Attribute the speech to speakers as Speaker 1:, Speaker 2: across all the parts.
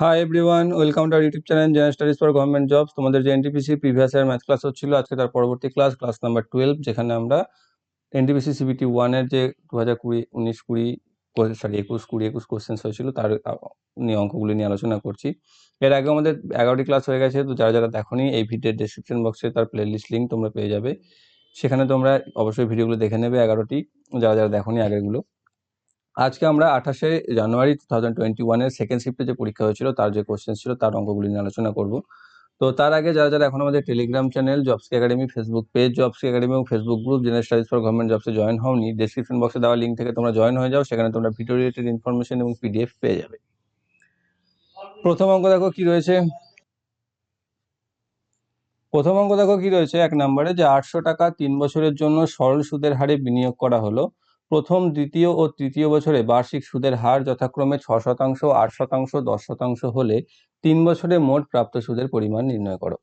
Speaker 1: Hi everyone welcome to YouTube channel general studies for government jobs তোমাদের যে NTPC previous year math class হচ্ছিল, আজকে তার পরবর্তী ক্লাস ক্লাস নাম্বার টুয়েলভ যেখানে আমরা এনটিপিসি সিবিটি ওয়ানের যে দু হাজার কুড়ি, উনিশ কুড়ি সরি একুশ কুড়ি, একুশ কোশ্চেন্স হয়েছিল, তার নিয়ে অঙ্কগুলি নিয়ে আলোচনা করছি। এর আগে আমাদের এগারোটি ক্লাস হয়ে গেছে, তো যারা যারা দেখোনি, এই ভিডিওর ডেসক্রিপশন বক্সে তার প্লেলিস্ট লিঙ্ক তোমরা পেয়ে যাবে। সেখানে তোমরা অবশ্যই ভিডিওগুলো দেখে নেবে এগারোটি। যারা যারা দেখোনি আগেরগুলো। আজকে আমরা আঠাশে জানুয়ারি টু থাউজেন্ড টোয়েন্টি ওয়ানের সেকেন্ড শিফটে যে পরীক্ষা হয়েছিল, তার যে কোশ্চেন ছিল, তার অঙ্কগুলি নিয়ে আলোচনা করব। তো তার আগে যারা যারা এখন আমাদের টেলিগ্রাম চ্যানেল জবসকি একাডেমি ফেসবুক পেজ জবসকি একাডেমি এবং Facebook group general studies for government জবসে join হওনি ডিসক্রিপশন বক্সে দেওয়া লিঙ্ক থেকে তোমরা জয়েন হয়ে যাও, সেখানে তোমরা ভিডিও রিলেটেড ইনফরমেশন এবং পিডিএফ পেয়ে যাবে। প্রথম অঙ্ক দেখো কি রয়েছে। প্রথম অঙ্ক দেখো কি রয়েছে, এক নম্বরে যে আটশো টাকা তিন বছরের জন্য সরল সুদের হারে বিনিয়োগ করা হলো প্রথম, দ্বিতীয় ও তৃতীয় বছরে বার্ষিক সুদের হার যথাক্রমে ছ শতাংশ, আট শতাংশ, দশ শতাংশ হলে তিন বছরে মোট প্রাপ্ত সুদের পরিমাণ নির্ণয় করো।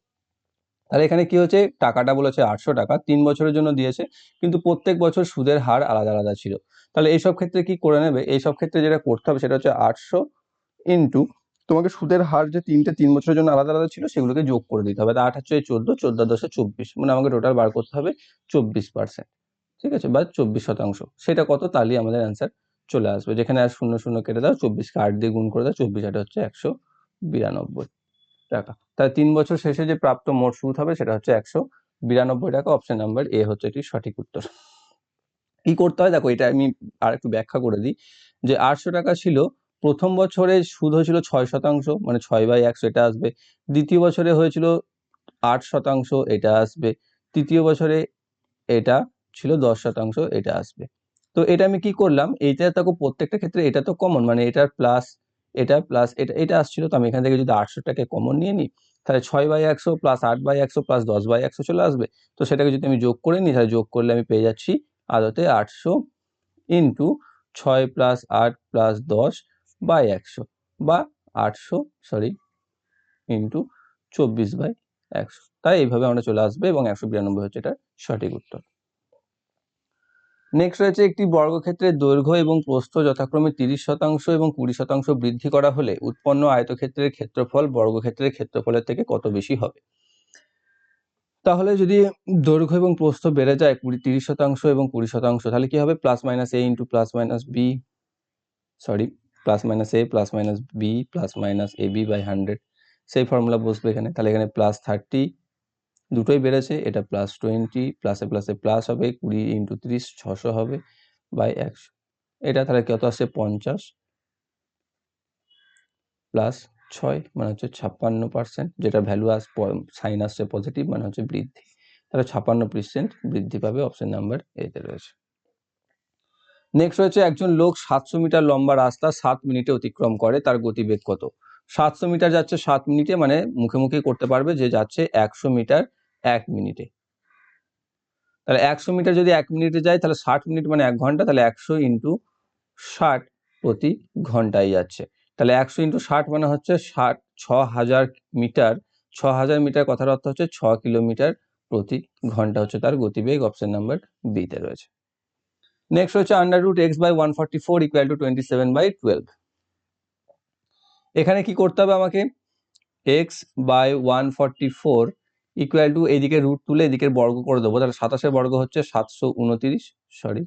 Speaker 1: তাহলে এখানে কি হচ্ছে টাকাটা বলেছে আটশো টাকা, তিন বছরের জন্য দিয়েছে, কিন্তু প্রত্যেক বছর সুদের হার আলাদা আলাদা ছিল। তাহলে এইসব ক্ষেত্রে কি করে নেবে? এইসব ক্ষেত্রে যেটা করতে হবে সেটা হচ্ছে আটশো ইন্টু তোমাকে সুদের হার যে তিনটে, তিন বছরের জন্য আলাদা আলাদা ছিল সেগুলোকে যোগ করে দিতে হবে। আট হচ্ছে চোদ্দ চোদ্দ দশে চব্বিশ মানে আমাকে টোটাল বার করতে হবে চব্বিশ পার্সেন্ট ঠিক আছে? বা চব্বিশ শতাংশ। সেটা কত? তাহলেই আমাদের অ্যান্সার চলে আসবে। যেখানে আর শূন্য শূন্য কেটে দাও, চব্বিশকে আট দিয়ে গুণ করে দাও, চব্বিশ আট হচ্ছে একশো বিরানব্বই টাকা। তাহলে তিন বছর শেষে যে প্রাপ্ত মোট সুদ হবে সেটা হচ্ছে একশো বিরানব্বই টাকা। অপশন নাম্বার এ হচ্ছে এটি সঠিক উত্তর। কি করতে হয়? দেখো, এটা আমি আর একটু ব্যাখ্যা করে দিই যে আটশো টাকা ছিল, প্রথম বছরে সুদ হয়েছিল ছয় শতাংশ মানে ছয় বাই একশো এটা আসবে। দ্বিতীয় বছরে হয়েছিল আট শতাংশ, এটা আসবে। তৃতীয় বছরে এটা ছিল দশ শতাংশ এটা আসবে। তো এটা আমি কি করলাম? এইটা দেখো প্রত্যেকটা ক্ষেত্রে এটা তো কমন মানে এটার প্লাস এটা প্লাস এটা এটা আসছিল তো আমি এখান থেকে যদি আটশো টাকা কমন নিয়ে নিই, তাহলে ছয় বাই একশো প্লাস আট বাই একশো প্লাস দশ বাই একশো চলে আসবে। তো সেটাকে যদি আমি যোগ করে নিই, তাহলে যোগ করলে আমি পেয়ে যাচ্ছি আদতে আটশো ইন্টু ছয় প্লাস আট প্লাস দশ বাই একশো বা আটশো সরি ইন্টু চব্বিশ বাই একশো। তাই এইভাবে আমরা চলে আসবে এবং একশো বিরানব্বই হচ্ছে এটার সঠিক উত্তর। নেক্সট রয়েছে একটি বর্গক্ষেত্রের দৈর্ঘ্য এবং প্রস্থ যথাক্রমে তিরিশ শতাংশ এবং কুড়ি শতাংশ বৃদ্ধি করা হলে উৎপন্ন আয়তক্ষেত্রের ক্ষেত্রফল বর্গক্ষেত্রের ক্ষেত্রফলের থেকে কত বেশি হবে? তাহলে যদি দৈর্ঘ্য এবং প্রস্থ বেড়ে যায় কুড়ি তিরিশ শতাংশ এবং কুড়ি শতাংশ, তাহলে কি হবে? Plus minus A into plus minus B sorry plus minus A plus minus B plus minus A B by hundred সেই ফর্মুলা বসবে এখানে। তাহলে এখানে প্লাস থার্টি দুটোই বেড়েছে, এটা প্লাস টোয়েন্টি প্লাসে প্লাসে প্লাস হবে, কুড়ি ইন্টু ত্রিশ ছশো হবে বাই একশো। এটা তাহলে কত আসছে পঞ্চাশ প্লাস ছয় মানে হচ্ছে ছাপ্পান্ন পার্সেন্ট যেটা ভ্যালু আস সাইন আসছে পজিটিভ মানে হচ্ছে বৃদ্ধি। তাহলে ছাপ্পান্ন পার্সেন্ট বৃদ্ধি পাবে অপশন নাম্বার এতে রয়েছে। নেক্সট রয়েছে একজন লোক সাতশো মিটার লম্বা রাস্তা সাত মিনিটে অতিক্রম করে, তার গতিবেগ কত? সাতশো মিটার যাচ্ছে সাত মিনিটে মানে মুখে মুখে করতে পারবে যে যাচ্ছে একশো মিটার এক মিনিটে। তাহলে একশো মিটার যদি এক মিনিটে যায়, তাহলে ষাট মিনিট মানে এক ঘণ্টা, তাহলে একশো ইন্টু ষাট প্রতি ঘন্টায় যাচ্ছে। তাহলে একশো ইন্টু ষাট মানে হচ্ছে ষাট, ছ হাজার মিটার, ছ হাজার মিটার কথার অর্থ হচ্ছে ছ কিলোমিটার প্রতি ঘণ্টা হচ্ছে তার গতিবেগ অপশন নাম্বার বিতে রয়েছে। নেক্সট হচ্ছে under root X by one forty four equal to twenty seven by twelve এখানে কি করতে হবে আমাকে? X by one forty four equal to এইদিকে রুট তুলে এদিকে বর্গ করে দেবো। তাহলে সাতাশের বর্গ হচ্ছে সাতশো উনতিরিশ সরি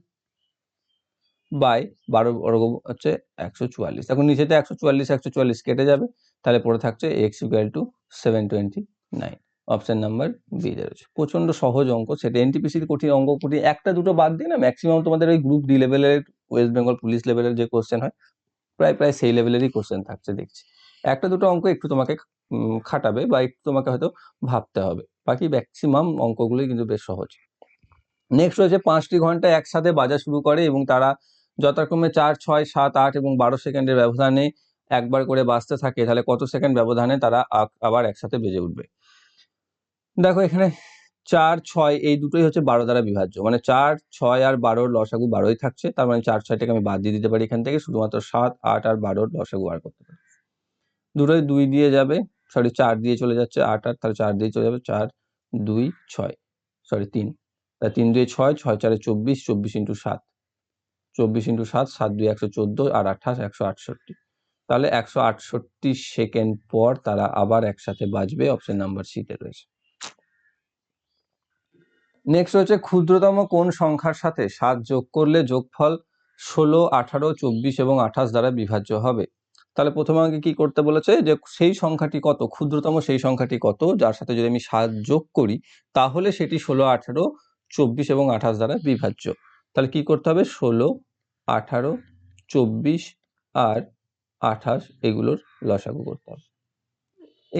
Speaker 1: বাই বারো বর্গ হচ্ছে একশো চুয়াল্লিশ। এখন নিচেতে একশো চুয়াল্লিশ একশো চুয়াল্লিশ কেটে যাবে। তাহলে পড়ে থাকছে X equal to seven twenty nine option number B রয়েছে। প্রচণ্ড সহজ অঙ্ক, সেটা এনটিপিসির কঠিন অঙ্ক, কঠিন। একটা দুটো বাদ দিয়ে না ম্যাক্সিমাম তোমাদের ওই গ্রুপ ডি লেভেলের ওয়েস্ট বেঙ্গল পুলিশ লেভেলের যে কোশ্চেন হয়, প্রায় প্রায় সেই লেভেলেরই কোশ্চেন থাকছে, দেখছি। একটা দুটো অঙ্ক একটু তোমাকে খাটাবে বা একটু তোমাকে হয়তো ভাবতে হবে। বাকি ম্যাক্সিমাম অঙ্কগুলোই কিন্তু বেশ সহজ। নেক্সট রয়েছে পাঁচটি ঘণ্টা একসাথে বাজা শুরু করে এবং তারা যথাক্রমে চার, ছয়, সাত, আট এবং বারো সেকেন্ডের ব্যবধানে একবার করে বাজতে থাকে, তাহলে কত সেকেন্ড ব্যবধানে তারা আবার একসাথে বেজে উঠবে। দেখো এখানে চার, ছয়, এই দুটোই হচ্ছে বারো দ্বারা বিভাজ্য। মানে চার, ছয় আর বারোর লসাগু বারোই থাকছে, তার মানে চার, ছয়টাকে আমি বাদ দিয়ে দিতে পারি এখান থেকে, শুধুমাত্র সাত, আট আর বারোর লসাগু বার করতে পারি। দুটোই দুই দিয়ে যাবে। সরি চার দিয়ে চলে যাচ্ছে আট আট, তাহলে চার দিয়ে চলে যাবে চার, দুই, ছয়। সরি তিন। তা তিন দুই ছয় ছয় চারে চব্বিশ চব্বিশ ইন্টু সাত। চব্বিশ ইন্টু সাত সাত দুই একশো চোদ্দ আর আঠাশ একশো আটষট্টি। তাহলে একশো আটষট্টি সেকেন্ড পর তারা আবার একসাথে বাজবে অপশন নাম্বার সিতে রয়েছে। নেক্সট হচ্ছে ক্ষুদ্রতম কোন সংখ্যার সাথে সাত যোগ করলে যোগফল ষোলো, আঠারো, চব্বিশ এবং আঠাশ দ্বারা বিভাজ্য হবে। তাহলে প্রথমে আমাকে কি করতে বলেছে যে, সেই সংখ্যাটি কত? ক্ষুদ্রতম সেই সংখ্যাটি কত? যার সাথে যদি আমি সাত যোগ করি, তাহলে সেটি ষোলো, আঠারো, চব্বিশ এবং আঠাশ দ্বারা বিভাজ্য। তাহলে কি করতে হবে? ষোলো, আঠারো, চব্বিশ আর আঠাশ এগুলোর লসাগু করতে হবে।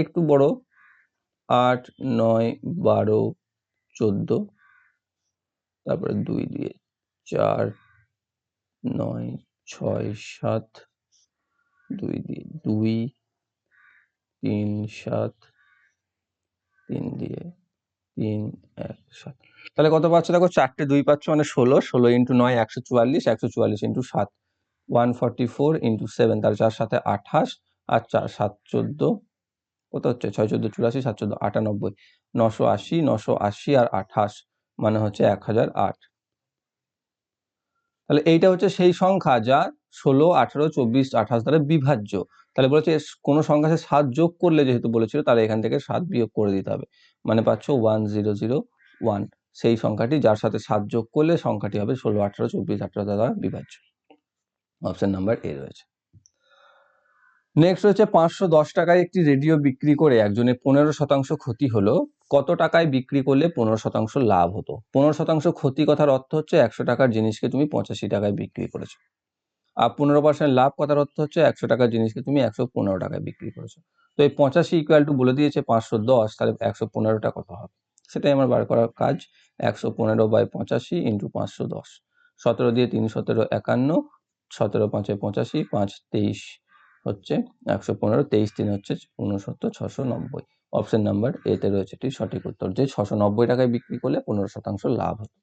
Speaker 1: একটু বড়। আট, নয়, বারো, চোদ্দ, তারপরে দুই দিয়ে চার, নয়, ছয়, সাত দুই দিয়ে দুই, তিন, সাত, তিন দিয়ে তিন, এক, সাত। তাহলে কত পাচ্ছ? দেখো চারটে দুই পাচ্ছ মানে ষোলো। ষোলো ইন্টু নয়, একশো চুয়াল্লিশ। একশো চুয়াল্লিশ ইন্টু সাত, one forty four into seven. তার চার সাথে আঠাশ আর চার সাত চোদ্দ, কত হচ্ছে? ছয় চোদ্দ চুরাশি, সাত চোদ্দ আটানব্বই। নশো আশি নশো আশি আর আঠাশ মানে হচ্ছে এক হাজার আট। তাহলে এইটা হচ্ছে সেই সংখ্যা যা ষোলো, আঠারো, চব্বিশ, আঠাশ দ্বারা বিভাজ্য। তাহলে বলেছে কোনো সংখ্যা সাথে সাত যোগ করলে যেহেতু বলেছিল তাহলে এখান থেকে সাত বিয়োগ করে দিতে হবে। মানে পাচ্ছ ওয়ান জিরো জিরো ওয়ান সেই সংখ্যাটি যার সাথে সাত যোগ করলে সংখ্যাটি হবে ষোলো, আঠারো, চব্বিশ, আঠারো দ্বারা বিভাজ্য। অপশন নাম্বার এ রয়েছে। নেক্সট হচ্ছে পাঁচশো দশ টাকায় একটি রেডিও বিক্রি করে একজনের পনেরো শতাংশ ক্ষতি হলো। কত টাকায় বিক্রি করলে পনেরো শতাংশ লাভ হতো? পনেরো শতাংশ ক্ষতি কথার অর্থ হচ্ছে একশো টাকার জিনিসকে তুমি পঁচাশি টাকায় বিক্রি করেছ। পনেরো পার্সেন্ট লাভ কথার অর্থ হচ্ছে একশো টাকার জিনিসকে তুমি একশো পনেরো টাকায় বিক্রি করেছ। তো এই পঁচাশি ইকুয়াল টু বলে দিয়েছে পাঁচশো দশ, তাহলে একশো পনেরোটা কত হবে? সেটাই আমার বার করার কাজ, একশো পনেরো বাই পঁচাশি ইন্টু পাঁচশো দশ। সতেরো দিয়ে তিন, সতেরো একান্ন, সতেরো পাঁচে পঁচাশি, পাঁচ তেইশ হচ্ছে একশো পনেরো, তেইশ তিন হচ্ছে উনসত্তর, ছশো নব্বই। অপশন নাম্বার এতে রয়েছে এটি সঠিক উত্তর যে ছশো নব্বই টাকায় বিক্রি করলে পনেরো শতাংশ লাভ হতো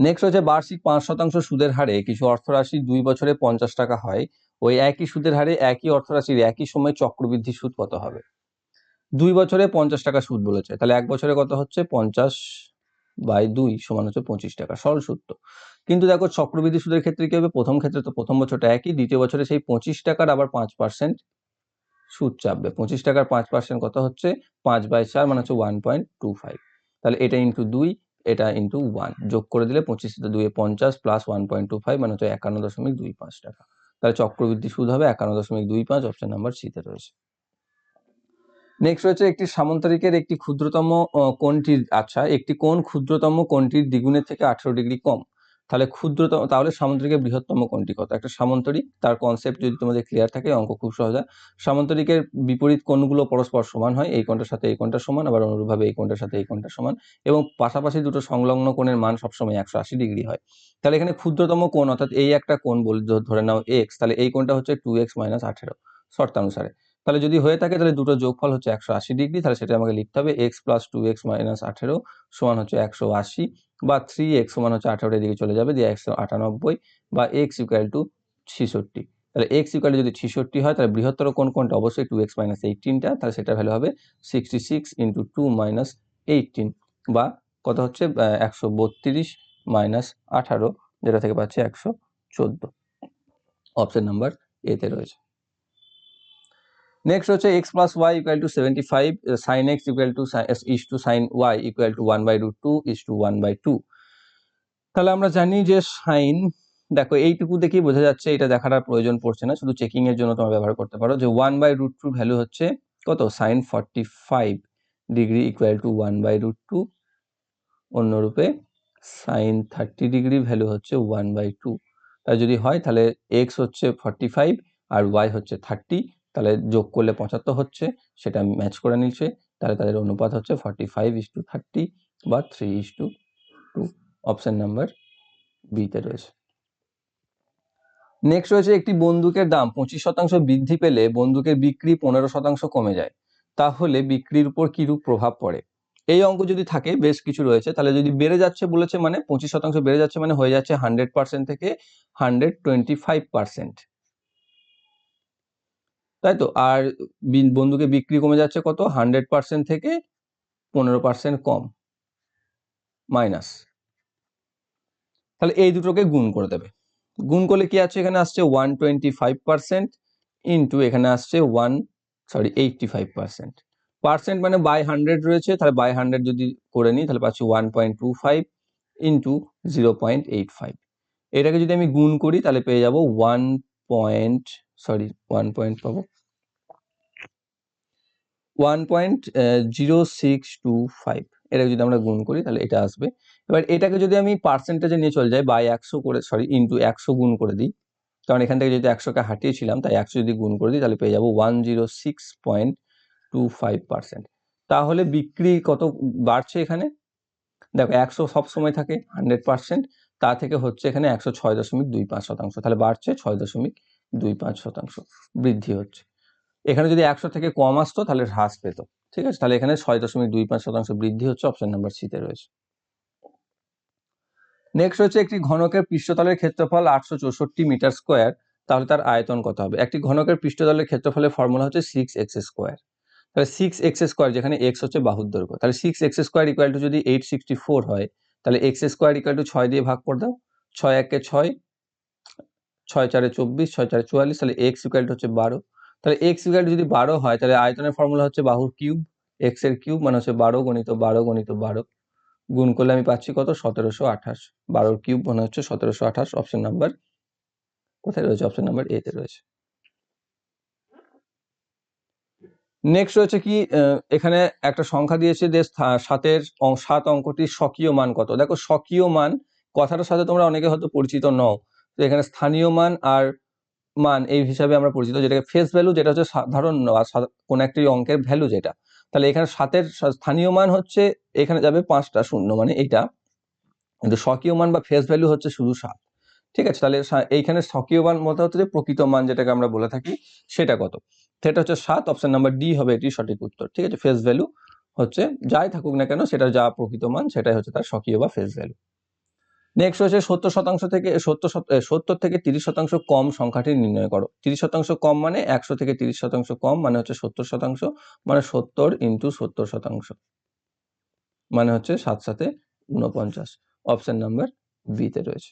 Speaker 1: নেক্সট হচ্ছে বার্ষিক পাঁচ শতাংশ সুদের হারে কিছু অর্থরাশি দুই বছরে পঞ্চাশ টাকা হয়। ওই একই সুদের হারে একই অর্থরাশির একই সময় চক্রবৃদ্ধি সুদ কত হবে? দুই বছরে পঞ্চাশ টাকা সুদ বলেছে। তাহলে এক বছরে কত হচ্ছে? পঞ্চাশ বাই দুই সমান হচ্ছে পঁচিশ টাকা। সরল সূত্র। কিন্তু দেখো চক্রবৃদ্ধি সুদের ক্ষেত্রে কি হবে? প্রথম ক্ষেত্রে তো প্রথম বছরটা একই, দ্বিতীয় বছরে সেই পঁচিশ টাকার আবার পাঁচ পার্সেন্ট সুদ চাপবে। পঁচিশ টাকার পাঁচ পার্সেন্ট কত হচ্ছে? পাঁচ বাই চার মানে হচ্ছে ওয়ান পয়েন্ট টু ফাইভ তাহলে এটা ইন্টু দুই এটা ইন্টু ওয়ান যোগ করে দিলে পঁচিশ দুয়ে পঞ্চাশ plus one point two five মানে হচ্ছে একান্ন দশমিক দুই পাঁচ টাকা। তাহলে চক্রবৃদ্ধি সুদ হবে একান্ন দশমিক দুই পাঁচ অপশন নাম্বার সিতে রয়েছে। নেক্সট রয়েছে একটি সামন্তরিকের একটি ক্ষুদ্রতম কোনটির আচ্ছা একটি কোন ক্ষুদ্রতম কোনটির দ্বিগুণের থেকে আঠেরো ডিগ্রি কম। তাহলে ক্ষুদ্রতম, তাহলে সামন্তরিকের বৃহত্তম কোণটি কত? একটা সামন্তরিক, তার কনসেপ্ট যদি তোমাদের ক্লিয়ার থাকে অঙ্ক খুব সহজ হয়। সামন্তরিকের বিপরীত কোণগুলো পরস্পর সমান হয়, এই কোণটার সাথে এই কোণটা সমান, আবার অনুরূপভাবে এই কোণটার সাথে এই কোণটা সমান, এবং পাশাপাশি দুটো সংলগ্ন কোণের মান সবসময় একশো আশি ডিগ্রি হয়। তাহলে এখানে ক্ষুদ্রতম কোণ, অর্থাৎ এই একটা কোণ বলে ধরে নাও এক্স তাহলে এই কোণটা হচ্ছে টু এক্স মাইনাস আঠেরো, শর্তানুসারে। তাহলে যদি হয়ে থাকে, তাহলে দুটো যোগফল হচ্ছে একশো আশি ডিগ্রি, তাহলে সেটা আমাকে লিখতে হবে x plus two x minus আঠেরো সমান হচ্ছে একশো আশি বা থ্রি এক্স সমান হচ্ছে আঠেরো এদিকে চলে যাবে, দিয়ে একশো আটানব্বই বা এক্স ইকুয়াল টু ছিষট্টি। তাহলে এক্স ইকুয়াল যদি ছিষট্টি হয়, তাহলে বৃহত্তর কোন কোনটা? অবশ্যই টু এক্স মাইনাস এইটিনটা তাহলে সেটা ভ্যালু হবে sixty six into two minus eighteen বা কত হচ্ছে একশো বত্রিশ মাইনাস আঠারো, যেটা থেকে পাচ্ছে একশো চোদ্দ। অপশান নাম্বার এতে রয়েছে। নেক্সট হচ্ছে x plus y equal to seventy five sine x equal to is to sine y equal to one by root two is to one by two তাহলে আমরা জানি যে সাইন দেখো এইটুকু দেখেই বোঝা যাচ্ছে এটা দেখার আর প্রয়োজন পড়ছে না, শুধু চেকিং এর জন্য তোমরা ব্যবহার করতে পারো যে one by root two value হচ্ছে কত? Sine forty five degree equal to one by root two অন্যরূপে sine thirty degree value হচ্ছে ওয়ান বাই টু তাই যদি হয় তাহলে এক্স হচ্ছে ফর্টি ফাইভ আর ওয়াই হচ্ছে থার্টি তাহলে যোগ করলে পঁচাত্তর হচ্ছে, সেটা ম্যাচ করে নিচ্ছে, তাহলে তাদের অনুপাত হচ্ছে forty five is to thirty বা three is to two option number বিতে রয়েছে। নেক্সট রয়েছে একটি বন্দুকের দাম, পঁচিশ শতাংশ বৃদ্ধি পেলে বন্দুকের বিক্রি পনেরো শতাংশ কমে যায়, তাহলে বিক্রির উপর কিরূপ প্রভাব পড়ে? এই অঙ্ক যদি থাকে, বেশ কিছু রয়েছে, তাহলে যদি বেড়ে যাচ্ছে বলেছে মানে পঁচিশ শতাংশ বেড়ে যাচ্ছে মানে হয়ে যাচ্ছে হান্ড্রেড পার্সেন্ট থেকে হান্ড্রেড টোয়েন্টি ফাইভ পার্সেন্ট তাই তো? আর বি- বন্দুকে বিক্রি কমে যাচ্ছে কত? হান্ড্রেড পার্সেন্ট থেকে পনেরো পার্সেন্ট কম মাইনাস তাহলে এই দুটোকে গুণ করে দেবে। গুণ করলে কি আছে? এখানে আসছে one twenty five percent into এখানে আসছে one sorry eighty five percent percent মানে বাই হান্ড্রেড রয়েছে, তাহলে বাই হান্ড্রেড যদি করে নিই, তাহলে পাচ্ছি one point two five into zero point eight five এটাকে যদি আমি গুণ করি, তাহলে পেয়ে যাব one point sorry one point পাবো one point zero six two five এটাকে যদি আমরা গুণ করি, তাহলে এটা আসবে। এবার এটাকে যদি আমি পার্সেন্টেজে নিয়ে চলে যাই বাই একশো করে সরি ইন্টু একশো গুণ করে দিই, কারণ এখান থেকে যদি একশোকে হাঁটিয়েছিলাম, তাই একশো যদি গুণ করে দিই, তাহলে পেয়ে যাব one zero six point two five percent তাহলে বিক্রি কত বাড়ছে এখানে? দেখো, একশো সবসময় থাকে হান্ড্রেড পার্সেন্ট তা থেকে হচ্ছে এখানে একশো ছয় দশমিক দুই পাঁচ শতাংশ, তাহলে বাড়ছে ছয় দশমিক দুই পাঁচ শতাংশ বৃদ্ধি হচ্ছে। এখানে যদি একশো থেকে কম আসতো, তাহলে হ্রাস পেত। ঠিক আছে? তাহলে এখানে ছয় দশমিক দুই পাঁচ শতাংশ বৃদ্ধি হচ্ছে অপশন নাম্বার সিতে রয়েছে। নেক্সট হচ্ছে একটি ঘনকের পৃষ্ঠতলের ক্ষেত্রফল আটশো চৌষট্টি মিটার স্কোয়ার, তাহলে তার আয়তন কত হবে? একটি ঘনকের পৃষ্ঠতলের ক্ষেত্রফলের ফর্মুলা হচ্ছে সিক্স এক্স স্কোয়ার তাহলে সিক্স এক্স স্কোয়ার যেখানে এক্স হচ্ছে বাহুর দৈর্ঘ্য, তাহলে six x square equal to যদি এইট সিক্সটি ফোর হয়, তাহলে এক্স স্কোয়ার ইকুয়াল টু ছয় দিয়ে ভাগ করে দাও, ছয় একে ছয় ছয় চারে চব্বিশ, ছয় চারে চুয়াল্লিশ, তাহলে এক্স ইকুয়াল টু হচ্ছে বারো। তাহলে এক্স ইকুয়াল টু যদি বারো হয়, তাহলে আয়তনের ফর্মুলা হচ্ছে বাহুর কিউব এক্সের কিউব মানে হচ্ছে বারো গণিত বারো গণিত বারো। গুণ করলে আমি পাচ্ছি কত? সতেরোশো আঠাশ। বারোর কিউব মানে হচ্ছে সতেরোশো আঠাশ অপশন নাম্বার কোথায় রয়েছে? অপশন নাম্বার এ তে রয়েছে। নেক্সট রয়েছে কি? এখানে একটা সংখ্যা দিয়েছে যে সাতের সাত অঙ্কটির স্বকীয় মান কত? দেখো স্বকীয় মান কথাটার সাথে তোমরা অনেকে হয়তো পরিচিত নও। তো এখানে স্থানীয় মান আর মান এই হিসাবে আমরা পরিচিত, যেটাকে ফেস ভ্যালু যেটা হচ্ছে সাধারণ কোন একটি অঙ্কের ভ্যালু যেটা। তাহলে এখানে সাতের স্থানীয় মান হচ্ছে, এখানে যাবে পাঁচটা শূন্য মানে এইটা। কিন্তু স্বকীয় মান বা ফেস ভ্যালু হচ্ছে শুধু সাত। ঠিক আছে? তাহলে এইখানে স্বকীয় মান মতো হচ্ছে যে প্রকৃত মান যেটাকে আমরা বলে থাকি, সেটা কত? সেটা হচ্ছে সাত অপশন নাম্বার ডি হবে এটি সঠিক উত্তর। ঠিক আছে? ফেস ভ্যালু হচ্ছে, যাই থাকুক না কেন, সেটা যা প্রকৃত মান, সেটাই হচ্ছে তার স্বকীয় বা ফেস ভ্যালু নেক্সট হচ্ছে সত্তর শতাংশ থেকে সত্তর সত্তর থেকে তিরিশ শতাংশ কম সংখ্যাটি নির্ণয় করো। তিরিশ শতাংশ কম মানে একশো থেকে তিরিশ শতাংশ কম মানে হচ্ছে সত্তর শতাংশ মানে সত্তর ইন্টু সত্তর শতাংশ মানে হচ্ছে সাত সাথে উনপঞ্চাশ অপশান নাম্বার বিতে রয়েছে।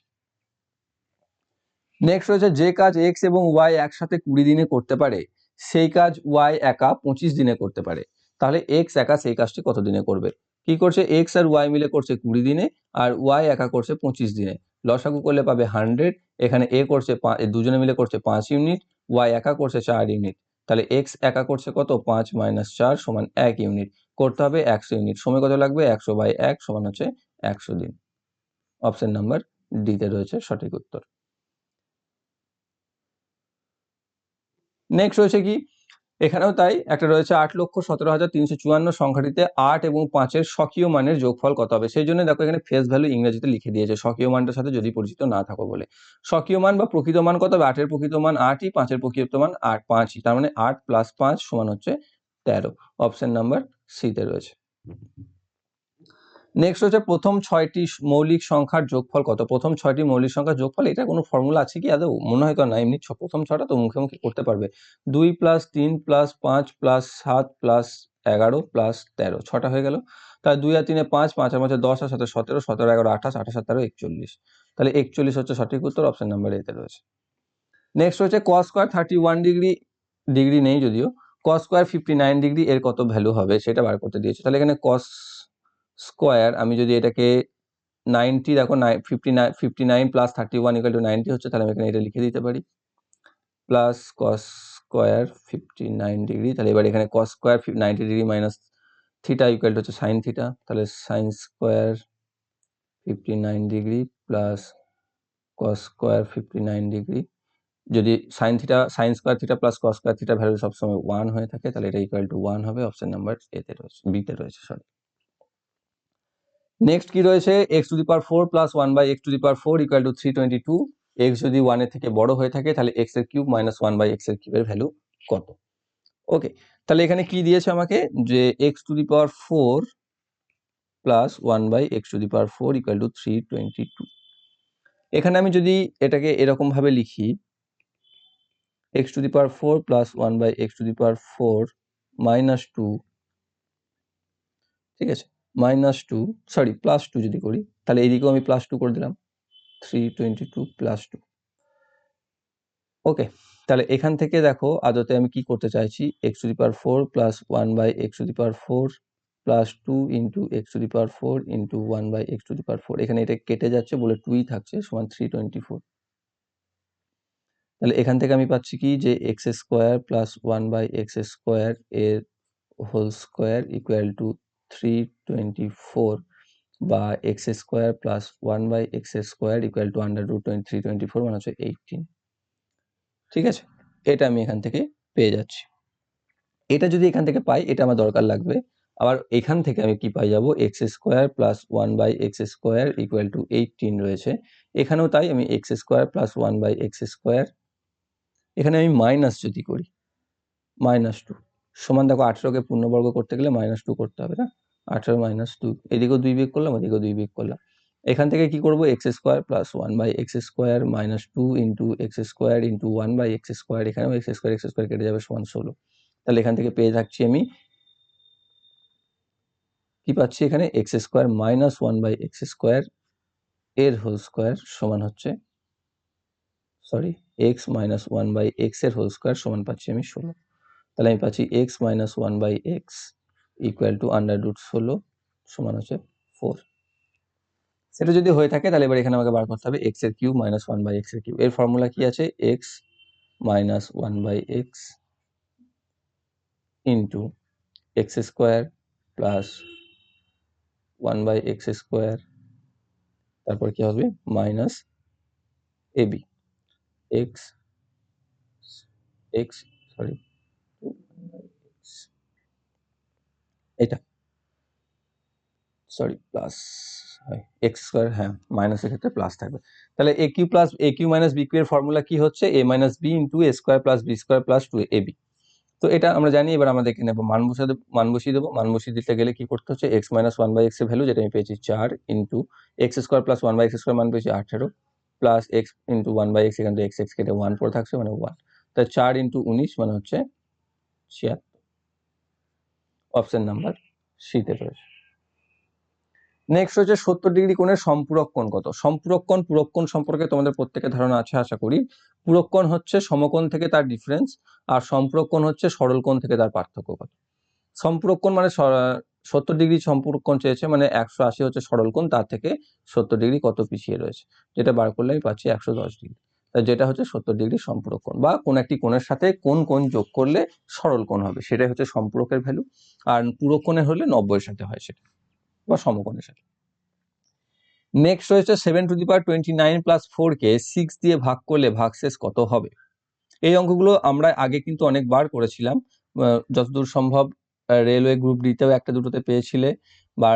Speaker 1: নেক্সট রয়েছে যে কাজ এক্স এবং ওয়াই একসাথে কুড়ি দিনে করতে পারে, সেই কাজ ওয়াই একা পঁচিশ দিনে করতে পারে। তাহলে এক্স একা সেই কাজটি কত দিনে করবে? কি করছে? এক্স আর ওয়াই মিলে করছে কুড়ি দিনে আর ওয়াই একা করছে পঁচিশ দিনে। লসাগু করলে পাবে হান্ড্রেড এখানে এ করছে দুজনে মিলে করছে পাঁচ ইউনিট ওয়াই একা করছে চার ইউনিট তাহলে এক্স একা করছে কত? পাঁচ মাইনাস চার সমান এক ইউনিট করতে হবে একশো ইউনিট সময় কত লাগবে? একশো বাই এক সমান হচ্ছে একশো দিন। অপশন নাম্বার ডিতে রয়েছে সঠিক উত্তর। নেক্সট রয়েছে কি? এখানেও তাই একটা রয়েছে আট লক্ষ সতেরো হাজার তিনশো চুয়ান্ন সংখ্যাটিতে আট এবং পাঁচের স্বকীয় মানের যোগফল কত হবে? সেই জন্য দেখো এখানে ফেস ভ্যালু ইংরেজিতে লিখে দিয়েছে, স্বকীয় মানটার সাথে যদি পরিচিত না থাকো বলে। স্বকীয় মান বা প্রকৃত মান কত হবে? আটের প্রকৃত মান আটই, পাঁচের প্রকৃত মান আট, পাঁচই। তার মানে আট প্লাস পাঁচ সমান হচ্ছে তেরো। অপশন নাম্বার সিতে রয়েছে। নেক্সট হচ্ছে প্রথম ছয়টি মৌলিক সংখ্যার যোগফল কত? প্রথম ছয়টি মৌলিক সংখ্যার যোগফল এটা কোনো ফর্মুলা আছে কি? আদৌ মনে হয় তো না, এমনি প্রথম ছটা তো মুখে মুখে করতে পারবে। দুই প্লাস তিন প্লাস পাঁচ প্লাস সাত প্লাস এগারো প্লাস তেরো, ছটা হয়ে গেল। তাহলে দুই আর তিনে পাঁচ পাঁচ আর পাঁচে দশ আর সাথে সতেরো সতেরো, এগারো, আঠাশ আঠাশ আর তেরো, একচল্লিশ। তাহলে একচল্লিশ হচ্ছে সঠিক উত্তর অপশন নাম্বার এতে রয়েছে। নেক্সট হচ্ছে cos square thirty one degree degree নেই যদিও। Cos square fifty nine degree এর কত ভ্যালু হবে সেটা বার করতে দিয়েছে। তাহলে এখানে কস স্কোয়ার, আমি যদি এটাকে নাইনটি দেখো fifty nine fifty nine plus thirty one equal to ninety হচ্ছে, তাহলে আমি এখানে এটা লিখে দিতে পারি। Plus cos square fifty nine degree তাহলে এবার এখানে cos square ninety degree minus theta equal to হচ্ছে সাইন থিটা তাহলে sine square fifty nine degree plus cos square fifty nine degree যদি sine theta sine square theta plus cos square theta value সবসময় one হয়ে থাকে, তাহলে এটা equal to one হবে option number এতে রয়েছে বিতে রয়েছে সরি নেক্সট কি রয়েছে? X to the power four plus one by x to the power four equal to three twenty two x যদি ওয়ানের থেকে বড় হয়ে থাকে, তাহলে এক্সের কিউব মাইনাস ওয়ান বাই এক্সের কিউবের ভ্যালু কত? ওকে তাহলে এখানে কি দিয়েছে আমাকে? যে x to the power four plus one by x to the power four equal to three twenty two এখানে আমি যদি এটাকে এরকম ভাবে লিখি x to the power four plus one by x to the power four minus two ঠিক আছে? Minus two sorry plus two যদি করি, তাহলে এইদিকেও আমি প্লাস টু করে দিলাম। Three twenty two plus two okay তাহলে এখান থেকে দেখো, আদতে আমি কি করতে চাইছি? X to the power four plus one by x to the power four plus two into x to the power four into one by x to the power four এখানে এটা কেটে যাচ্ছে, বলে টুই থাকছে, সমান থ্রি টোয়েন্টি ফোর তাহলে এখান থেকে আমি পাচ্ছি কি? যে x square plus one by x square এর whole square equal to three twenty four বা x square plus one by x square equal to under root twenty three twenty four মানে হচ্ছে এইটিন ঠিক আছে? এটা আমি এখান থেকে পেয়ে যাচ্ছি। এটা যদি এখান থেকে পাই, এটা আমার দরকার লাগবে। আবার এখান থেকে আমি কি পাই যাব? X square plus one by x square equal to eighteen রয়েছে। এখানেও তাই আমি x square plus one by x square এখানে আমি মাইনাস যদি করি মাইনাস টু সমান দেখো আঠেরোকে পূর্ণবর্গ করতে গেলে মাইনাস টু করতে হবে, না? আঠেরো মাইনাস টু এদিকেও দুই বিয়োগ করলাম, ওদিকেও দুই বিয়োগ করলাম। এখান থেকে কি করব? X square plus one by x square minus two into x square into one by x square এখানেও এক্স স্কোয়ার এক্স স্কোয়ার কেটে যাবে সমান ষোলো। তাহলে এখান থেকে পেয়ে থাকছি আমি, কি পাচ্ছি এখানে? X square minus one by x square এর হোল স্কোয়ার সমান হচ্ছে sorry x minus one by এক্সের হোল স্কোয়ার সমান পাচ্ছি আমি ষোলো। তাহলে আমি পাচ্ছি x minus one by x equal to under root ষোলো সমান হচ্ছে ফোর সেটা যদি হয়ে থাকে তাহলে এবার এখানে আমাকে বার করতে হবে এক্সের কিউব মাইনাস ওয়ান বাই এক্সের কিউব এর ফর্মুলা কি আছে? X minus one by x into x square plus one by x square তারপর কি হবে? Minus a b x x sorry এটা সরি প্লাস এক্স স্কোয়ার হ্যাঁ মাইনাসের ক্ষেত্রে প্লাস থাকবে। তাহলে a cube plus a cube minus b cube এর ফর্মুলা কি হচ্ছে? A minus b into a square plus b square plus two a b তো এটা আমরা জানি, এবার আমরা দেখে নেব, মান বসে মান বসিয়ে দেবো। মান বসিয়ে দিতে গেলে কি করতে হচ্ছে? এক্স মাইনাস ওয়ান বাই এক্সের ভ্যালু যেটা আমি পেয়েছি চার into x square plus one by x square মান পেয়েছি আঠেরো plus x into one by x এখান থেকে এক্স এক্স কেটে ওয়ান পরে থাকছে মানে ওয়ান তাই চার ইন্টু উনিশ মানে হচ্ছে ছিয়াত্তর। অপশন নাম্বার সিতে রয়েছে। নেক্সট হচ্ছে সত্তর ডিগ্রি কোণের সম্পূরক কোণ কত? সম্পূরক কোণ পূরক কোণ সম্পর্কে তোমাদের প্রত্যেকের ধারণা আছে, আশা করি। পূরক কোণ হচ্ছে সমকোণ থেকে তার ডিফারেন্স আর সম্পূরক কোণ হচ্ছে সরল কোণ থেকে তার পার্থক্য কত? সম্পূরক কোণ মানে সত্তর ডিগ্রি সম্পূরক কোণ চেয়েছে মানে একশো আশি হচ্ছে সরল কোণ তার থেকে সত্তর ডিগ্রি কত পিছিয়ে রয়েছে? যেটা বার করলে আমি পাচ্ছি একশো দশ ডিগ্রি যেটা হচ্ছে সত্তর ডিগ্রি সম্পূরক কোণ বা কোন একটি কোণের সাথে কোন কোণ যোগ করলে সরল কোণ হবে, সেটাই হচ্ছে সম্পূরকের ভ্যালু। আর পূরক কোণের হলে নব্বইয়ের সাথে হয় সেটা, বা সমকোণের সাথে। নেক্সট রয়েছে seven to the power twenty nine plus four K six দিয়ে ভাগ করলে ভাগশেষ কত হবে? এই অঙ্কগুলো আমরা আগে কিন্তু অনেকবার করেছিলাম। যতদূর সম্ভব রেলওয়ে গ্রুপ ডিতেও একটা দুটোতে পেয়েছিলে, বা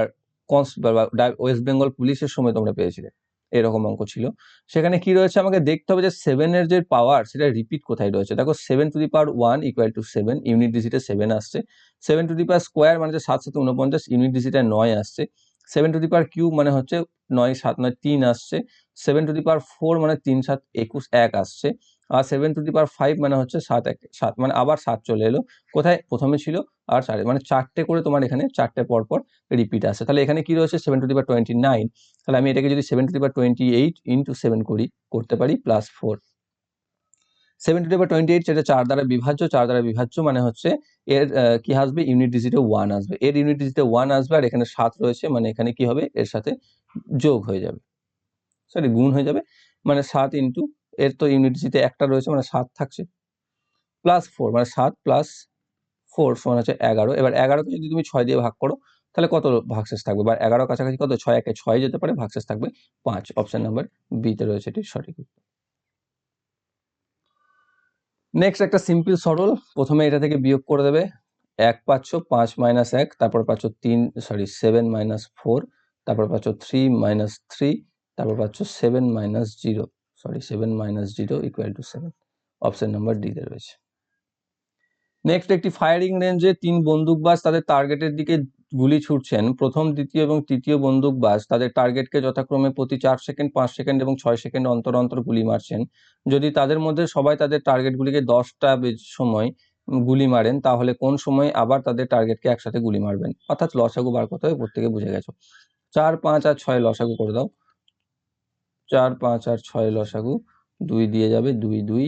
Speaker 1: কনস্টেবল বা ওয়েস্ট বেঙ্গল পুলিশের সময় তোমরা পেয়েছিলে। এরকম অঙ্ক ছিল। সেখানে কি রয়েছে আমাকে দেখতে হবে যে সেভেনের যে পাওয়ার সেটা রিপিট কোথায় রয়েছে? দেখো seven to the power one equal to seven unit ডিজিটে seven আসছে। Seven to the power square মানে সাত সাথে উনপঞ্চাশ ইউনিট ডিজিটে নয় আসছে। Seven to the power cube মানে হচ্ছে নয় সাত নয় তিন আসছে। Seven to the power four মানে তিন সাত একুশ এক আসছে। আর seven to the power five মানে হচ্ছে সাত এক, সাত মানে আবার সাত চলে এলো। কোথায়? প্রথমে ছিল আর সাড়ে মানে চারটে করে তোমার এখানে চারটে পর পর রিপিট আসে। তাহলে এখানে কি রয়েছে? Seven to the power twenty nine তাহলে আমি এটাকে যদি seven to the power twenty eight into seven করি, করতে পারি plus four seven to the power twenty eight সেটা চার দ্বারা বিভাজ্য, চার দ্বারা বিভাজ্য মানে হচ্ছে এর কি আসবে? ইউনিট ডিজিটে ওয়ান আসবে। এর ইউনিট ডিজিটে ওয়ান আসবে আর এখানে সাত রয়েছে মানে এখানে কি হবে? এর সাথে যোগ হয়ে যাবে। সরি গুণ হয়ে যাবে। মানে সাত ইন্টু এর তো ইউনিট ডিজিটে একটা রয়েছে মানে সাত থাকছে। প্লাস ফোর মানে সাত প্লাস ফোর সমান হচ্ছে এগারো। এবার এগারোকে যদি তুমি ছয় দিয়ে ভাগ করো, তাহলে কত ভাগশেষ থাকবে? বা এগারো কাছাকাছি কত? ছয় একে ছয় যেতে পারে, ভাগশেষ থাকবে পাঁচ। অপশান নাম্বার বিতে রয়েছে এটি সঠিক উত্তর। নেক্সট একটা সিম্পল সরল। প্রথমে এটা থেকে বিয়োগ করে দেবে। এক পাচ্ছ, পাঁচ মাইনাস এক, তারপর পাচ্ছ তিন সরি সেভেন মাইনাস ফোর তারপর পাচ্ছ থ্রি মাইনাস থ্রি তারপর পাচ্ছ seven minus zero sorry seven minus zero equal to seven option number ডিতে রয়েছে। নেক্সট একটি ফায়ারিং রেঞ্জে তিন বন্দুকবাজ তাদের টার্গেটের দিকে গুলি ছুটছেন। প্রথম, দ্বিতীয় এবং তৃতীয় বন্দুকবাজ তাদের টার্গেটকে যথাক্রমে প্রতি চার সেকেন্ড পাঁচ সেকেন্ড এবং ছয় সেকেন্ড অন্তর অন্তর গুলি মারছেন। যদি তাদের মধ্যে সবাই তাদের টার্গেটগুলিকে দশটা সময় গুলি মারেন, তাহলে কোন সময় আবার তাদের টার্গেটকে একসাথে গুলি মারবেন? অর্থাৎ লসাগু বার করতে হবে, প্রত্যেকে বুঝে গেছো। চার, পাঁচ আর ছয় লসাগু করে দাও। চার, পাঁচ আর ছয় লসাগু, দুই দিয়ে যাবে দুই দুই,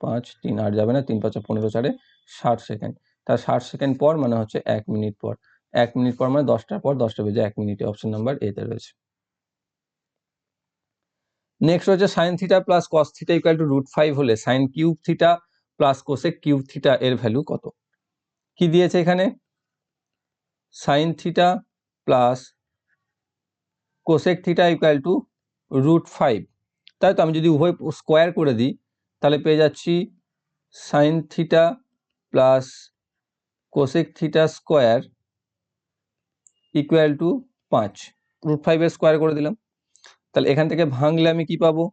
Speaker 1: পাঁচ, তিন আর যাবে না, তিন, পাঁচ পনেরো চারে ষাট সেকেন্ড। তার ষাট সেকেন্ড পর মানে হচ্ছে এক মিনিট পর। এক মিনিট পর মানে দশটার পর দশটা বেজে এক মিনিটে অপশন নাম্বার এতে রয়েছে। নেক্সট হচ্ছে sine theta plus cos theta equal to root five হলে sine cube theta plus cosec cube theta এর ভ্যালু কত? কি দিয়েছে এখানে? Sine theta plus cosec theta equal to root five তাই তো আমি যদি উভয় স্কোয়ার করে দিই, তাহলে পেয়ে যাচ্ছি sine theta plus cosec theta square equal to পাঁচ। রুট ফাইভের স্কোয়ার করে দিলাম। তাহলে এখান থেকে ভাঙলে আমি কি পাবো?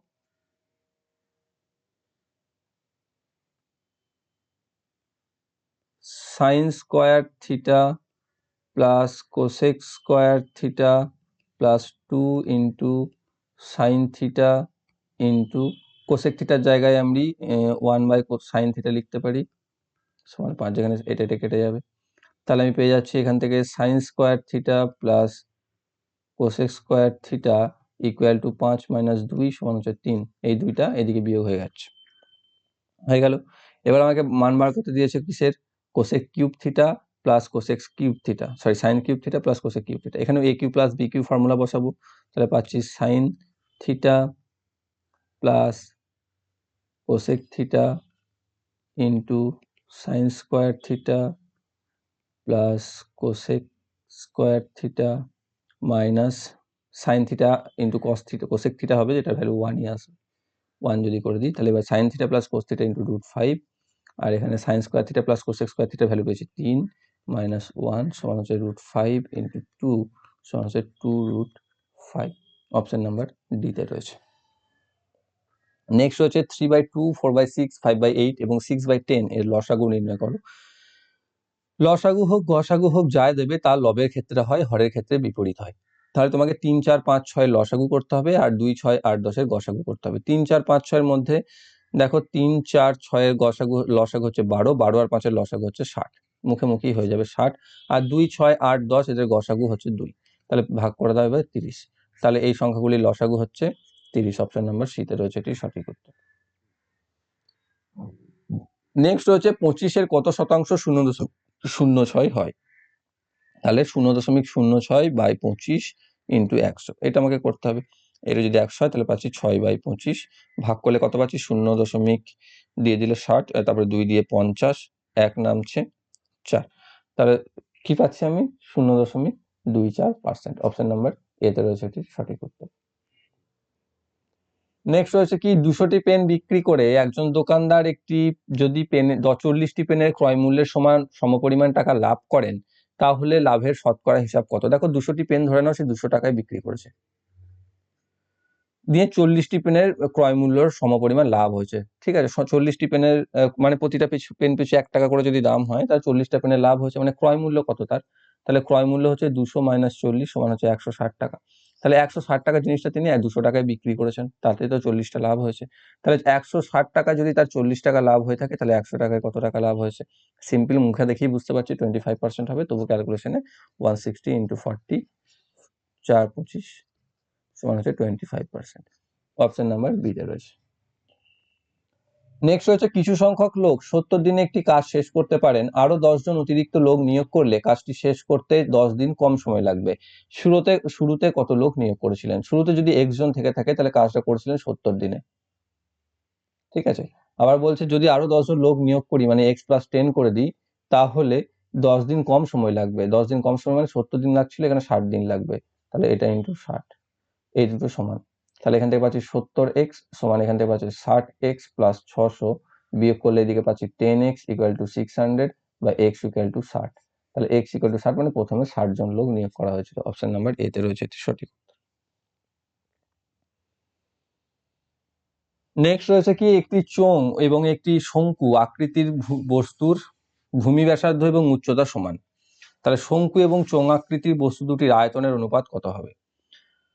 Speaker 1: Sine square theta plus cosec square theta plus two into sine theta into cosec থিটার জায়গায় আমি ওয়ান বাই সাইন থিটা লিখতে পারি। সমান পাঁচ যেখানে এটা এটা কেটে যাবে। তাহলে আমি পেয়ে যাচ্ছি এখান থেকে sine square theta plus cosec square theta equal to পাঁচ মাইনাস দুই সমান হচ্ছে তিন। এই দুইটা এদিকে বিয়োগ হয়ে যাচ্ছে। হয়ে গেল। এবার আমাকে মান বার করতে দিয়েছে কিসের? Cosec cube theta plus cosec cube theta sorry sine cube theta plus cosec cube theta এখানে a cube plus b cube formula বসাবো, তাহলে পাচ্ছি sine theta plus cosec theta into sine square theta plus cosec square theta minus sine theta into cos theta cosec theta হবে যেটা value ওয়ানই আসবে one যদি করে দিই, তাহলে এবার sine theta plus cos theta into root five আর এখানে sine square theta plus cosec square theta value পেয়েছি তিন। মাইনাস ওয়ান সমান হচ্ছে রুট ফাইভ ইন্টু টু সমান হচ্ছে two root five. Option number ডিতে রয়েছে। নেক্সট হচ্ছে three by two four by six five by eight এবং সিক্স বাই টেন এর লসাগু নির্ণয় করো। লসাগু হোক, গসাগু হোক, যাই দেবে তা লবের ক্ষেত্রে হয়, হরের ক্ষেত্রে বিপরীত হয়। তাহলে তোমাকে তিন, চার, পাঁচ, ছয় লসাগু করতে হবে আর দুই, ছয়, আট, দশের গসাগু করতে হবে। তিন, চার, পাঁচ, ছয়ের মধ্যে দেখো তিন, চার, ছয়ের গসাগু, লসাগু হচ্ছে বারো বারো আর পাঁচের লসাগু হচ্ছে ষাট। মুখে মুখেই হয়ে যাবে ষাট আর দুই, ছয়, আট, দশ এদের গসাগু হচ্ছে দুই। তাহলে ভাগ করে দেওয়া হবে তিরিশ। তাহলে এই সংখ্যাগুলির লসাগু হচ্ছে তিরিশ। অপশন নাম্বার শীতে রয়েছে এটি সঠিক উত্তর। নেক্সট হচ্ছে পঁচিশের কত শতাংশ শূন্য দশমিক, শূন্য ছয় হয়? তাহলে শূন্য দশমিক শূন্য ছয় বাই পঁচিশ ইন্টু একশো। এটা আমাকে করতে হবে। এটা যদি একশো হয়, তাহলে পাচ্ছি ছয় বাই পঁচিশ। ভাগ করলে কত পাচ্ছি? শূন্য দশমিক দিয়ে দিলে ষাট, তারপরে দুই দিয়ে পঞ্চাশ, এক নামছে। চার। তাহলে কি পাচ্ছি আমি? শূন্য দশমিক দুই চার পার্সেন্ট অপশন নাম্বার এতে রয়েছে এটি সঠিক উত্তর। নেক্সট রয়েছে কি? দুশোটি পেন বিক্রি করে একজন দোকানদার একটি যদি পেন, চল্লিশটি পেনের ক্রয় মূল্যের সমান সমপরিমাণ টাকা লাভ করেন, তাহলে লাভের শতকরা হিসাব কত? দেখো, দুশোটি পেন ধরে নাও, সে দুশো টাকায় বিক্রি করেছে। দিয়ে চল্লিশটি পেনের ক্রয় মূল্যর সমপরিমাণ লাভ হয়েছে। ঠিক আছে? চল্লিশটি পেনের মানে প্রতিটা পিছু পেন পিছু এক টাকা করে যদি দাম হয়, তাহলে চল্লিশটা পেনের লাভ হয়েছে। মানে ক্রয় মূল্য কত তার? তাহলে ক্রয় মূল্য হচ্ছে দুশো মাইনাস চল্লিশ সমান হচ্ছে একশো ষাট টাকা। তাহলে একশো ষাট টাকা জিনিসটা তিনি দুশো টাকায় বিক্রি করেছেন, তাতে তো চল্লিশটা লাভ হয়েছে। তাহলে একশো ষাট টাকা যদি তার চল্লিশ টাকা লাভ হয়ে থাকে, তাহলে একশো টাকায় কত টাকা লাভ হয়েছে? সিম্পল মুখে দেখেই বুঝতে পারছি টোয়েন্টি ফাইভ পার্সেন্ট হবে, তবু ক্যালকুলেশনে ওয়ান সিক্সটি ইন্টু ফর্টি চার পঁচিশ সমান হচ্ছে twenty five percent option number বিতে রয়েছে। নেক্সট হচ্ছে কিছু সংখ্যক লোক। সত্তর দিনে একটি কাজ শেষ করতে পারেন। আরও জন অতিরিক্ত লোক নিয়োগ করলে কাজটি শেষ করতে দশ দিন কম সময় লাগবে। শুরুতে শুরুতে কত লোক নিয়োগ করেছিলেন? শুরুতে যদি একজন থেকে থাকে, তাহলে কাজটা করেছিলেন সত্তর দিনে। ঠিক আছে? আবার বলছে, যদি আরও জন লোক নিয়োগ করি মানে এক্স প্লাস টেন করে দিই, তাহলে দশ দিন কম সময় লাগবে। দশ দিন কম সময় মানে সত্তর দিন লাগছিল, এখানে ষাট দিন লাগবে। তাহলে এটা ইন্টু ষাট। এই দুটো সমান। তাহলে এখান থেকে পাচ্ছি সত্তর এক্স সমান এখান থেকে পাচ্ছি ষাট এক্স প্লাস ছশো বিয়োগ করলে এদিকে পাচ্ছি ten x equal to six hundred বা এক্স ইকুয়াল টু ষাট। তাহলে এক্স ইকুয়াল টু ষাট মানে প্রথমে ষাট জন লোক নিয়োগ করা হয়েছিল। অপশন নাম্বার এতে রয়েছে এটি সঠিক। নেক্সট রয়েছে কি? একটি চোং এবং একটি শঙ্কু আকৃতির বস্তুর ভূমি ব্যাসার্ধ এবং উচ্চতা সমান। তাহলে শঙ্কু এবং চোং আকৃতির বস্তু দুটির আয়তনের অনুপাত কত হবে?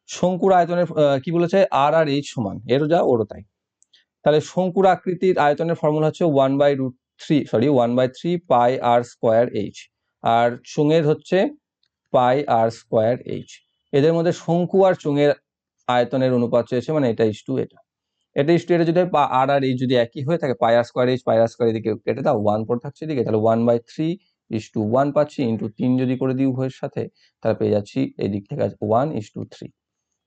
Speaker 1: শঙ্কুর আয়তনের কি বলেছে? আর আর এইচ সমান। এরও যা, ওরও তাই। তাহলে শঙ্কুর আকৃতির আয়তনের ফর্মুলা হচ্ছে one by root three sorry one by three pi r square h আর চুঙের হচ্ছে পাই আর স্কোয়ার এইচ এদের মধ্যে শঙ্কু আর চুঙের আয়তনের অনুপাত চেয়েছে মানে এটা ইস টু এটা। এটা ইস টু এটা যদি আর আর এইচ যদি একই হয়ে থাকে pi r square h pi r square এদিকে কেটে দাও ওয়ান পড়ে থাকছে এদিকে, তাহলে one by three is to one পাচ্ছি ইন্টু তিন যদি করে দিই উভয়ের সাথে, তাহলে পেয়ে যাচ্ছি এই দিক থেকে ওয়ান ইস টু থ্রি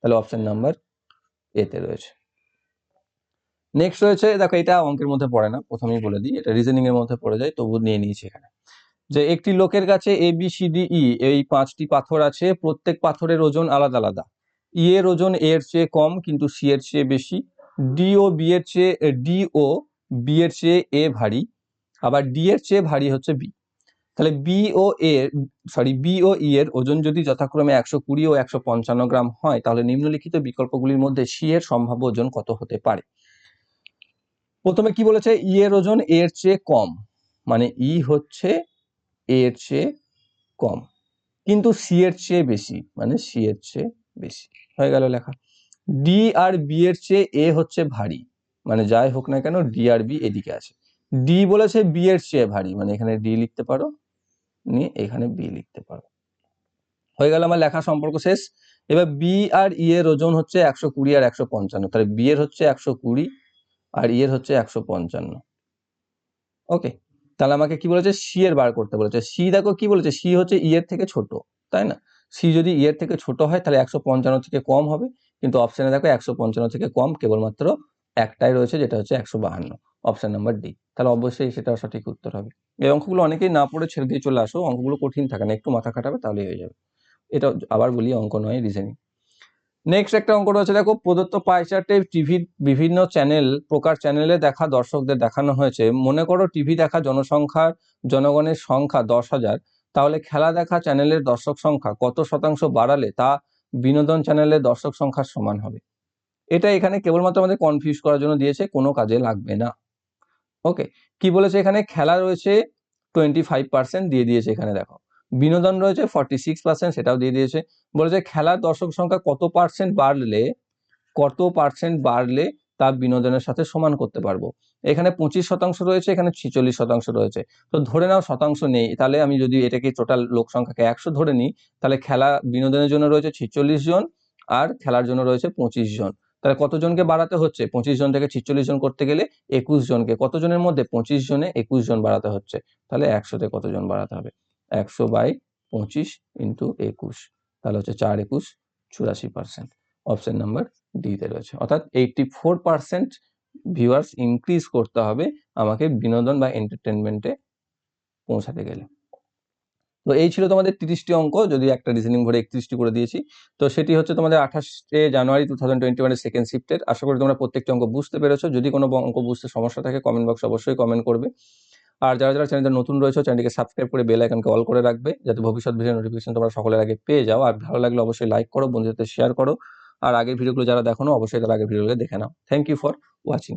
Speaker 1: তাহলে অপশন নাম্বার এতে রয়েছে। নেক্সট রয়েছে, দেখো এটা অঙ্কের মধ্যে পড়ে না, প্রথমেই বলে দিই, এটা রিজনিং এর মধ্যে পড়ে যায় তবু নিয়ে নিয়েছি এখানে। যে একটি লোকের কাছে A B C D E এই পাঁচটি পাথর আছে, প্রত্যেক পাথরের ওজন আলাদা আলাদা। ই এর ওজন এর চেয়ে কম, কিন্তু সি এর চেয়ে বেশি। ডি ও বি এর চেয়ে ডি ও বি এর চেয়ে এ ভারী। আবার ডি এর চেয়ে ভারী হচ্ছে বি তাহলে বিও ও এ সরি বিও ই এর ওজন যদি যথাক্রমে একশো কুড়ি ও একশো পঞ্চান্ন গ্রাম হয়, তাহলে নিম্নলিখিত বিকল্পগুলির মধ্যে সি এর সম্ভাব্য ওজন কত হতে পারে? প্রথমে কি বলেছে? ই এর ওজন এর চেয়ে কম। মানে ই হচ্ছে এর চেয়ে কম। কিন্তু সি এর চেয়ে বেশি। মানে সি এর চেয়ে বেশি। হয়ে গেল লেখা। ডি আর বি এর চেয়ে এ হচ্ছে ভারী। মানে যাই হোক না কেন ডি আর বি এদিকে আছে। ডি বলেছে বি এর চেয়ে ভারী। মানে এখানে ডি লিখতে পারো। নিয়ে এখানে বি লিখতে পারো হয়ে গেল আমার লেখা সম্পর্ক শেষ। এবার বি আর ই এর ওজন হচ্ছে একশো কুড়ি আর একশো পঞ্চান্ন। তাহলে বি এর হচ্ছে একশো কুড়ি আর ই এর হচ্ছে একশো পঞ্চান্ন। ওকে, তাহলে আমাকে কি বলেছে? সি এর বার করতে বলেছে। সি দেখো কি বলেছে? সি হচ্ছে ই এর থেকে ছোট, তাই না? সি যদি ই এর থেকে ছোট হয়, তাহলে একশো পঞ্চান্ন থেকে কম হবে। কিন্তু অপশনে দেখো একশো পঞ্চান্ন থেকে কম, কেবলমাত্র একটাই রয়েছে, যেটা হচ্ছে একশো বাহান্ন। অপশন নাম্বার ডি তাহলে অবশ্যই সেটা সঠিক উত্তর হবে। এই অঙ্কগুলো অনেকেই না পড়ে ছেড়ে দিয়ে চলে আসো, অঙ্কগুলো কঠিন থাকে না, একটু মাথা খাটাবে তাহলেই হয়ে যাবে। এটা আবার বলি, অঙ্ক নয় রিজনিং নেক্সট একটা অঙ্ক রয়েছে, দেখো, প্রদত্ত পাই চার্টে টিভির বিভিন্ন চ্যানেল প্রকার চ্যানেলে দেখা, দর্শকদের দেখানো হয়েছে। মনে করো টিভি দেখা জনসংখ্যার, জনগণের সংখ্যা দশ হাজার, তাহলে খেলা দেখা চ্যানেলের দর্শক সংখ্যা কত শতাংশ বাড়ালে তা বিনোদন চ্যানেলের দর্শক সংখ্যার সমান হবে। এটা এখানে কেবলমাত্র আমাদের কনফিউজ করার জন্য দিয়েছে, কোনো কাজে লাগবে না। ওকে কি বলেছে এখানে? খেলা রয়েছে টোয়েন্টি ফাইভ পার্সেন্ট দিয়ে দিয়েছে এখানে, দেখো। বিনোদন রয়েছে ফর্টি সিক্স পার্সেন্ট সেটাও দিয়ে দিয়েছে। বলেছে খেলার দর্শক সংখ্যা কত পার্সেন্ট বাড়লে, কত পার্সেন্ট বাড়লে তা বিনোদনের সাথে সমান করতে পারব? এখানে পঁচিশ শতাংশ রয়েছে, এখানে ছিচল্লিশ শতাংশ রয়েছে। তো ধরে নাও শতাংশ নেই, তাহলে আমি যদি এটাকে টোটাল লোক সংখ্যাকে একশো ধরে নিই, তাহলে খেলা বিনোদনের জন্য রয়েছে ছিচল্লিশ জন আর খেলার জন্য রয়েছে পঁচিশ জন। তাহলে কতজনকে বাড়াতে হচ্ছে? পঁচিশ জন থেকে ছিচল্লিশ জন করতে গেলে একুশ জনকে। কতজনের মধ্যে পঁচিশ জনে একুশ জন বাড়াতে হচ্ছে? তাহলে একশোতে কতজন বাড়াতে হবে? একশো বাই পঁচিশ ইন্টু একুশ। তাহলে হচ্ছে চার একুশ, চুরাশি পার্সেন্ট। অপশন নাম্বার ডিতে রয়েছে। অর্থাৎ eighty four percent viewers increase করতে হবে আমাকে বিনোদন বা এন্টারটেনমেন্টে পৌঁছাতে গেলে। তো এই ছিল তোমাদের তিরিশটি অঙ্ক, যদি একটা রিজনিং ভরে একত্রিশটি করে দিয়েছি। তো সেটি হচ্ছে তোমাদের আঠাশে জানুয়ারি টু থাউজেন্ড টোয়েন্টি ওয়ানের সেকেন্ড শিফটের আশা করি তোমরা প্রত্যেকটি অঙ্ক বুঝতে পেরেছ। যদি কোনো অঙ্ক বুঝতে সমস্যা থাকে কমেন্ট বক্সে অবশ্যই কমেন্ট করবে। আর যারা যারা চ্যানেলটা নতুন রয়েছে চ্যানেলটিকে সাবস্ক্রাইব করে বেল আইকনকে অল করে রাখবে, যাতে ভবিষ্যৎ ভিডিও নোটিফিকেশন তোমরা সকলের আগে পেয়ে যাও। আর ভালো লাগলে অবশ্যই লাইক করো, বন্ধুদের শেয়ার করো। আর আগের ভিডিওগুলো যারা দেখো অবশ্যই তার আগের ভিডিওগুলো দেখে নাও। Thank you for watching